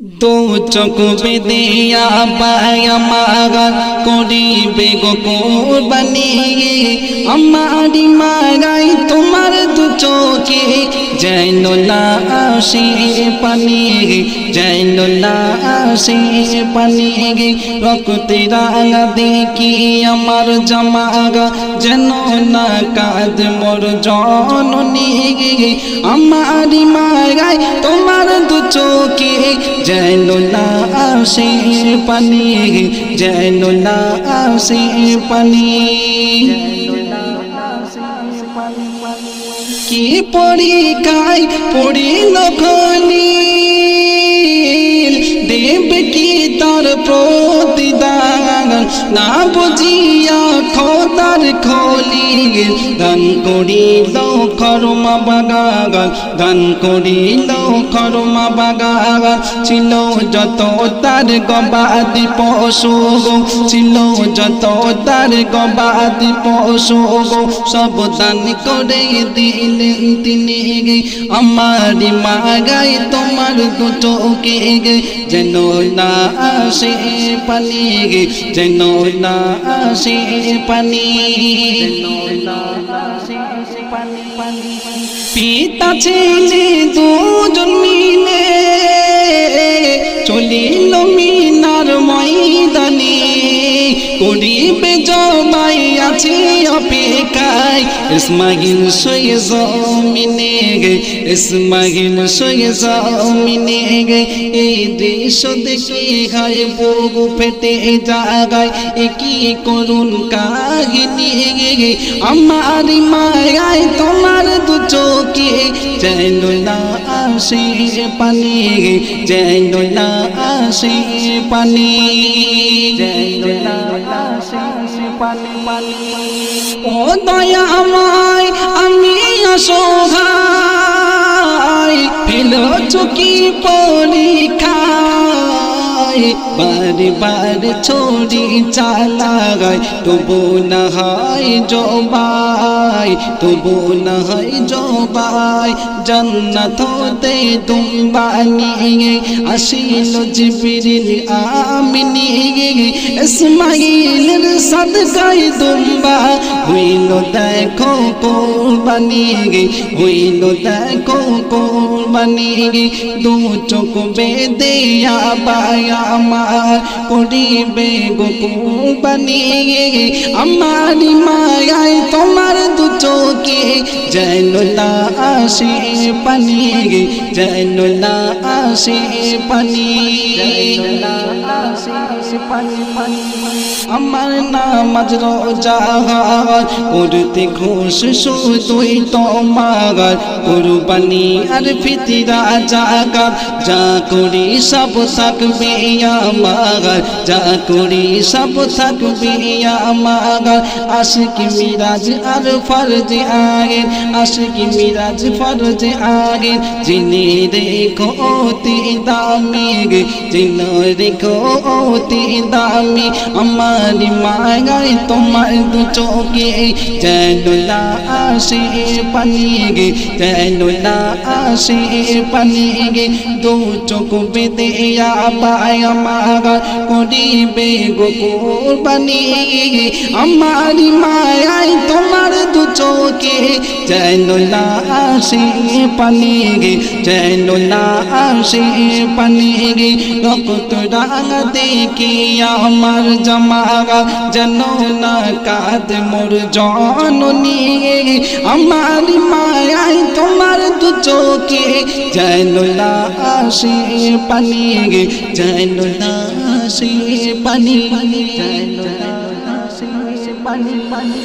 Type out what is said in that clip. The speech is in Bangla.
দু চোখ বেদিয়া পায়া মাগা করিবে গো কোরবানি আমারি মাগাই তোমার দু চোখে যেন না আসে পানি যেন না আসে পানি রক্তে রাঙা দেখি আমার জামাগা যেন না কাঁদ মোর জননী আমারি মাগাই তোমার দু চোখে যেন না আসে পানি, যেন না আসে পানি। কি পরীক্ষায় পড়ি খনি, দেব কি তার প্রতিদান না বুঝিয়া খোদার খোলি, দান করিল খরমা বাগান দান করিল খরমা বাগান ছিল যত তার গবাদি পশু গো, ছিল যত তার গবাদি পশু গো সব দান করে দিলেন তিনি আমার মাগাই তোমার দুটোকে গে যেন না আসে পানি যেন না আসে পানি। পিতা ছেলে দুজন মিলে চলিল মিনার ময়দানে। করিবে জবাই আছে অপেক্ষায়। ইসমাইল সয়ে জমিনে গে ইসমাইল সয়ে জমিনে গে। এই দৃশ্য দেখে গায়ে বুকু ফেটে জাগায় কি করুন কাহিনী আমার মায়ায় তোমার দু চোখে যেন না আসে পানি যেন না আসে পানি। যেন না আসে পানি পানি। ও দয়া আমায় আমি অসহায়। ফেল চুকি পরীক্ষায় বারে বারে ছড়ি চালাগায়, তবু না হয় জবাই, তবু না হয় জবাই, জন্নত হতে নিয়ে আসিল জিবিরিল আমিনি ইসমাইলের সদকায় দুম্বা হইল দেখো কোরবানি হইল দেখো কোরবানি দু চোখ বেদে আবায়া আমার করিবে গো কোরবানি আমার মায়ায় তোমার দু চোখে যেন না আসে পানি যেন না আসে পানি। আমার নামাজ রোজা করতে ঘুষ শুধুই তোমার। কুরবানি আর ফিতিরা জাগার যা করি সব থাকবে আমার। যা করি সব থাকবে আমার। আশিক মিরাজ আর ফরজ আগে আশিক মিরাজ ফরজ আগে যিনি রেখো অতি দামি, যিনি রেখো অতি দামি আমার মাগাই তোমার দু চোখে। যেন না আসে গে। যেন না আসে পানি গে। দু চোখ বেদে আবায় আমার করিবে গো কোরবানি। আমার মায়াই তোমার দু চোখে। যেন না আসে গে। যেন না আসে পানি গে। রক্ত রাঙা দেখি আমার জামাগা যেন না কাঁদ মোর জননী? আমার মায়াই তোমার দু চোখে যেন না আসে পানি, যেন না আসে পানি, যেন না আসে পানি পানি।